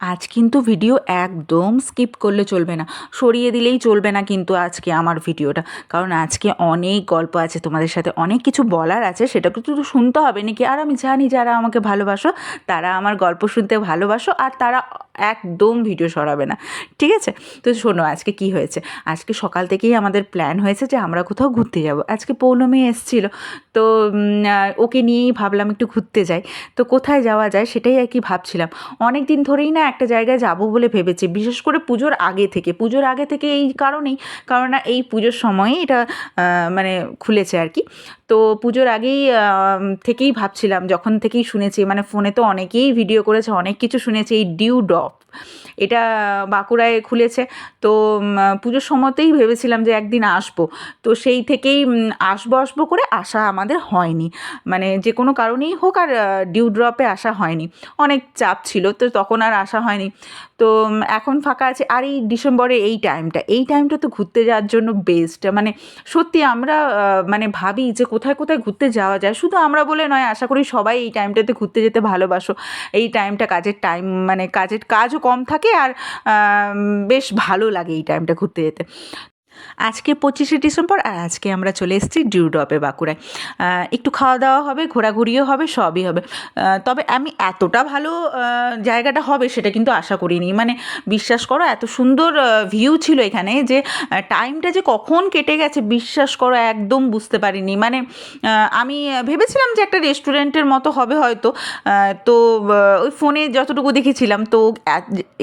আজ কিন্তু ভিডিও একদম স্কিপ করলে চলবে না। সরিয়ে দিলেই চলবে না কিন্তু আজকে আমার ভিডিওটা কারণ আজকে অনেক গল্প আছে, তোমাদের সাথে অনেক কিছু বলার আছে সেটা কিন্তু শুনতে হবে নাকি? আর আমি জানি যারা আমাকে ভালোবাসো, তারা আমার গল্প শুনতে ভালোবাসো, আর তারা একদম ভিডিও সরাবে না। ঠিক আছে? তো শোনো, আজকে কি হয়েছে? আজকে সকাল থেকেই আমাদের প্ল্যান হয়েছে যে আমরা কোথাও ঘুরতে যাব। আজকে পৌর্ণমী এসেছিল, তো ওকে নিয়েই ভাবলাম একটু ঘুরতে যাই। তো কোথায় যাওয়া যায় সেটাই আর কি ভাবছিলাম। অনেক দিন ধরেই না একটা জায়গায় যাব বলে ভেবেছি, বিশেষ করে পুজোর আগে থেকে। পুজোর আগে থেকে এই কারণেই, কারণ না এই পুজোর সময়ে এটা মানে খুলেছে আর কি। তো পুজোর আগেই থেকেই ভাবছিলাম, যখন থেকেই শুনেছি মানে ফোনে তো অনেকেই ভিডিও করেছে, অনেক কিছু শুনেছি, এই ডিউ ড্রপ এটা বাঁকুড়ায় খুলেছে। তো পুজোর সময়তেই ভেবেছিলাম যে একদিন আসব। তো সেই থেকেই আসব আসব করে আসা আমাদের হয়নি। মানে যে কোনো কারণেই হোক আর ডিউ ড্রপে আসা হয়নি। অনেক চাপ ছিল, তো তখন আর আসা হয়নি। তো এখন ফাঁকা আছে। আর এই ডিসেম্বরে এই টাইমটা এই টাইমটা তো ঘুরতে যাওয়ার জন্য বেস্ট মানে সত্যি আমরা মানে ভাবি যে কোথায় কোথায় ঘুরতে যাওয়া যায়। শুধু আমরা বলে নয়, আশা করি সবাই এই টাইমটাতে ঘুরতে যেতে ভালোবাসো। এই টাইমটা কাজের টাইম মানে কাজের কাজও কম থাকে আর বেশ ভালো লাগে এই টাইমটা ঘুরতে যেতে। আজকে পঁচিশে ডিসেম্বর আর আজকে আমরা চলে এসেছি ডিউডপে বাঁকুড়ায়। একটু খাওয়া দাওয়া হবে, ঘোরাঘুরিও হবে, সবই হবে। তবে আমি এতটা ভালো জায়গাটা হবে সেটা কিন্তু আশা করিনি। মানে বিশ্বাস করো, এত সুন্দর ভিউ ছিল এখানে যে টাইমটা যে কখন কেটে গেছে বিশ্বাস করো, একদম বুঝতে পারিনি। মানে আমি ভেবেছিলাম যে একটা রেস্টুরেন্টের মতো হবে হয়তো। তো ওই ফোনে যতটুকু দেখেছিলাম, তো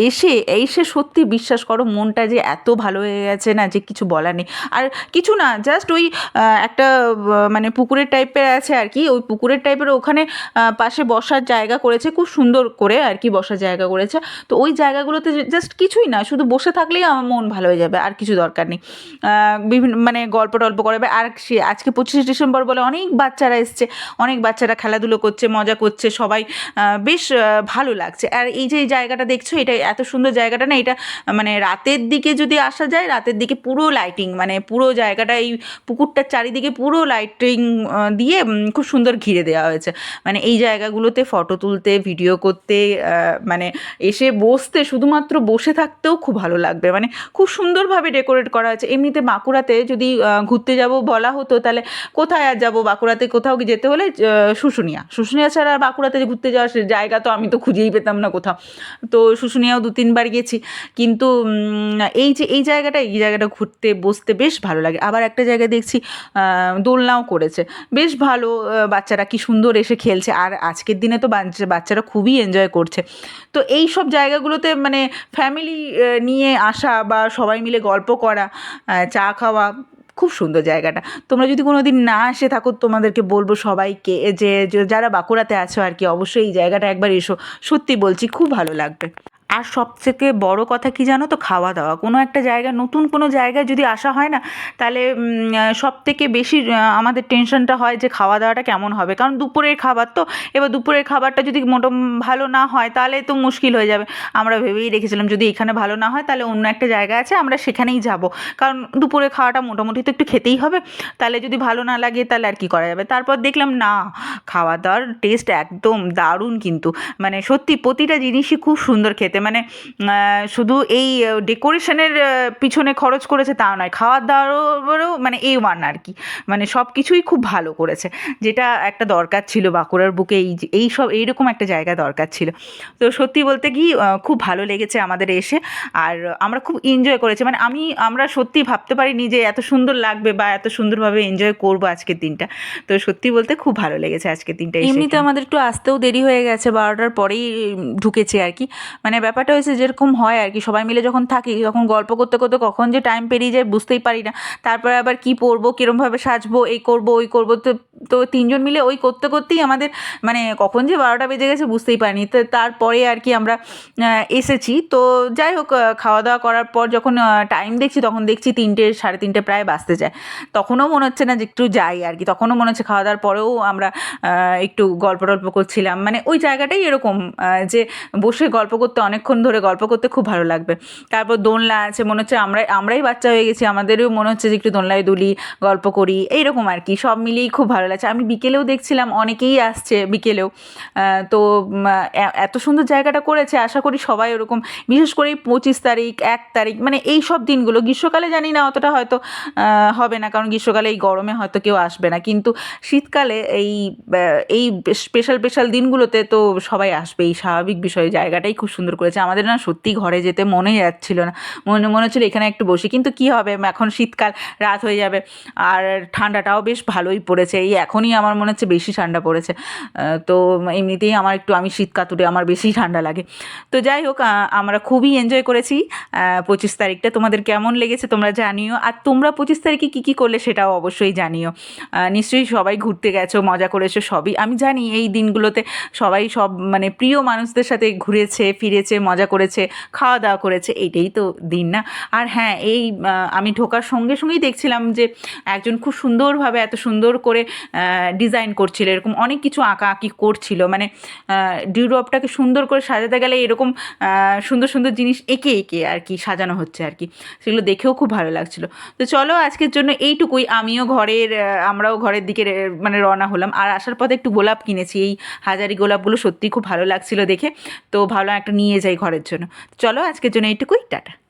এসে এসে সত্যি বিশ্বাস করো, মনটা যে এত ভালো হয়ে গেছে না, যে কিছু বলার নেই। আর কিছু না জাস্ট ওই একটা মানে পুকুরের টাইপের আছে আর কি। ওই পুকুরের টাইপের ওখানে পাশে বসার জায়গা করেছে, খুব সুন্দর করে আর কি বসার জায়গা করেছে। তো ওই জায়গাগুলোতে জাস্ট কিছুই না, শুধু বসে থাকলেই আমার মন ভালো হয়ে যাবে, আর কিছু দরকার নেই। বিভিন্ন মানে গল্প টল্প করাবে। আর সে, আজকে পঁচিশে ডিসেম্বর বলে অনেক বাচ্চারা এসছে, অনেক বাচ্চারা খেলাধুলো করছে, মজা করছে, সবাই বেশ ভালো লাগছে। আর এই যে জায়গাটা দেখছ, এটা এত সুন্দর জায়গাটা না, এটা মানে রাতের দিকে যদি আসা যায়, রাতের দিকে পুরো লাইটিং মানে পুরো জায়গাটা এই পুকুরটার চারিদিকে পুরো লাইটিং দিয়ে খুব সুন্দর ঘিরে দেওয়া হয়েছে। মানে এই জায়গাগুলোতে ফটো তুলতে ভিডিও করতে মানে এসে বসতে, শুধুমাত্র বসে থাকতেও খুব ভালো লাগবে। মানে খুব সুন্দরভাবে ডেকোরেট করা হয়েছে। এমনিতে বাঁকুড়াতে যদি ঘুরতে যাব বলা হতো, তাহলে কোথায় আর যাব? বাঁকুড়াতে কোথাও যেতে হলে শুশুনিয়া। শুশুনিয়া ছাড়া আর বাঁকুড়াতে ঘুরতে যাওয়ার জায়গা তো আমি তো খুঁজেই পেতাম না কোথাও। তো শুশুনিয়াও দু তিনবার গেছি। কিন্তু এই যে, এই জায়গাটা এই জায়গাটা ঘুরতে বসতে বেশ ভালো লাগে। আবার একটা জায়গায় দেখছি দোলনাও করেছে। বেশ ভালো বাচ্চারা কি সুন্দর এসে খেলছে। আর আজকের দিনে তো বাচ্চা- বাচ্চারা খুবই এনজয় করছে। তো এই সব জায়গাগুলোতে মানে ফ্যামিলি নিয়ে আসা বা সবাই মিলে গল্প করা চা খাওয়া খুব সুন্দর জায়গাটা। তোমরা যদি কোনো দিন না এসে থাকো, তোমাদেরকে বলব সবাইকে যে- যারা বাঁকুড়াতে আছো আর কি, অবশ্যই এই জায়গাটা একবার এসো। সত্যি বলছি, খুব ভালো লাগবে। আর সবথেকে বড় কথা কি জানো তো? খাওয়া দাওয়া কোনো একটা জায়গা, নতুন কোনো জায়গায় যদি আসা হয় না, তাহলে সব থেকে বেশি আমাদের টেনশনটা হয় যে খাওয়া দাওয়াটা কেমন হবে। কারণ দুপুরের খাবার তো, এবার দুপুরের খাবারটা যদি মোটো, ভালো না হয়, তাহলে তো মুশকিল হয়ে যাবে। আমরা ভেবেই রেখেছিলাম, যদি এখানে ভালো না হয়, তাহলে অন্য একটা জায়গা আছে, আমরা সেখানেই যাব। কারণ দুপুরে খাওয়াটা মোটামুটি তো একটু খেতেই হবে। তাহলে যদি ভালো না লাগে, তাহলে আর কি করা যাবে? তারপর দেখলাম, না খাওয়া দাওয়ার টেস্ট একদম দারুণ কিন্তু। মানে সত্যি, প্রতিটা জিনিসই খুব সুন্দর খেতে। মানে শুধু এই ডেকোরেশনের পিছনে খরচ করেছে তা নয় খাওয়ার দাওয়ারও মানে এ ওয়ান আর কি মানে সব কিছুই খুব ভালো করেছে। যেটা একটা দরকার ছিল বাঁকুড়ার বুকে, এই এই সব, এইরকম একটা জায়গা দরকার ছিল। তো সত্যি বলতে কি খুব ভালো লেগেছে আমাদের এসে। আর আমরা খুব এনজয় করেছি। মানে আমি, আমরা সত্যি ভাবতে পারিনি যে এত সুন্দর লাগবে বা এত সুন্দরভাবে এনজয় করব আজকের দিনটা। তো সত্যি বলতে খুব ভালো লেগেছে আজকের দিনটা এমনিতে আমাদের একটু আসতেও দেরি হয়ে গেছে, বারোটার পরেই ঢুকেছে আর কি মানে ব্যাপারটা হয়েছে যেরকম হয় আর কি। সবাই মিলে যখন থাকি, তখন গল্প করতে করতে কখন যে টাইম পেরিয়ে যায় বুঝতেই পারি না। তারপরে আবার কি পরবো, কীরমভাবে সাজবো, এই করব, ওই করব, তো তো তিনজন মিলে ওই করতে করতেই আমাদের মানে কখন যে বারোটা বেজে গেছে বুঝতেই পারিনি। তো তারপরে আর কি আমরা এসেছি। তো যাই হোক খাওয়া দাওয়া করার পর যখন টাইম দেখছি, তখন দেখছি তিনটে, সাড়ে তিনটে প্রায় বাজতে যায়। তখনও মনে হচ্ছে না যে একটু যাই আর কি। তখনও মনে হচ্ছে খাওয়া দাওয়ার পরেও আমরা একটু গল্প টল্প করছিলাম। মানে ওই জায়গাটাই এরকম যে বসে গল্প করতে, অনেকক্ষণ ধরে গল্প করতে খুব ভালো লাগবে। তারপর দোলনা আছে, মনে হচ্ছে আমরা, আমরাই বাচ্চা হয়ে গেছি। আমাদেরও মনে হচ্ছে যে একটু দোলনায় দুলি, গল্প করি, এইরকম আর কি। সব মিলিয়েই খুব ভালো ভালো লাগছে আমি বিকেলেও দেখছিলাম, অনেকেই আসছে বিকেলেও। তো এত সুন্দর জায়গাটা করেছে, আশা করি সবাই ওরকম, বিশেষ করে এই পঁচিশ তারিখ, এক তারিখ মানে এই সব দিনগুলো, গ্রীষ্মকালে জানি না অতটা হয়তো হবে না, কারণ গ্রীষ্মকালে এই গরমে হয়তো কেউ আসবে না। কিন্তু শীতকালে এই এই স্পেশাল স্পেশাল দিনগুলোতে তো সবাই আসবে, এই স্বাভাবিক বিষয়ে জায়গাটাই খুব সুন্দর করেছে। আমাদের না সত্যি ঘরে যেতে মনে যাচ্ছিল না। মনে মনে হচ্ছিল এখানে একটু বসি, কিন্তু কি হবে? এখন শীতকাল, রাত হয়ে যাবে, আর ঠান্ডাটাও বেশ ভালোই পড়েছে। এই এখনই আমার মনে হচ্ছে বেশি ঠান্ডা পড়েছে। তো এমনিতেই আমার একটু, আমি শীত কাতুরে আমার বেশি ঠান্ডা লাগে। তো যাই হোক আমরা খুবই এনজয় করেছি। পঁচিশ তারিখটা তোমাদের কেমন লেগেছে তোমরা জানিও। আর তোমরা পঁচিশ তারিখে কী কী করলে সেটাও অবশ্যই জানিও। নিশ্চয়ই সবাই ঘুরতে গেছো, মজা করেছ সবই। আমি জানি এই দিনগুলোতে সবাই সব মানে প্রিয় মানুষদের সাথে ঘুরেছে, ফিরেছে, মজা করেছে, খাওয়া দাওয়া করেছে এইটাই তো দিন না। আর হ্যাঁ এই আমি ঢোকার সঙ্গে সঙ্গেই দেখছিলাম যে একজন খুব সুন্দরভাবে, এত সুন্দর করে ডিজাইন করছিল, এরকম অনেক কিছু আঁকা আঁকি করছিল। মানে ডিউরপটাকে সুন্দর করে সাজাতে গেলে এরকম সুন্দর সুন্দর জিনিস এঁকে এঁকে আর কি সাজানো হচ্ছে আর কি। সেগুলো দেখেও খুব ভালো লাগছিল। তো চলো আজকের জন্য এইটুকুই। আমিও ঘরের আমরাও ঘরের দিকে মানে রওনা হলাম। আর আসার পথে একটু গোলাপ কিনেছি। এই হাজারি গোলাপগুলো সত্যি খুব ভালো লাগছিল দেখে। তো ভালো একটা নিয়ে যাই ঘরের জন্য। চলো আজকের জন্য এইটুকুই। টাটা।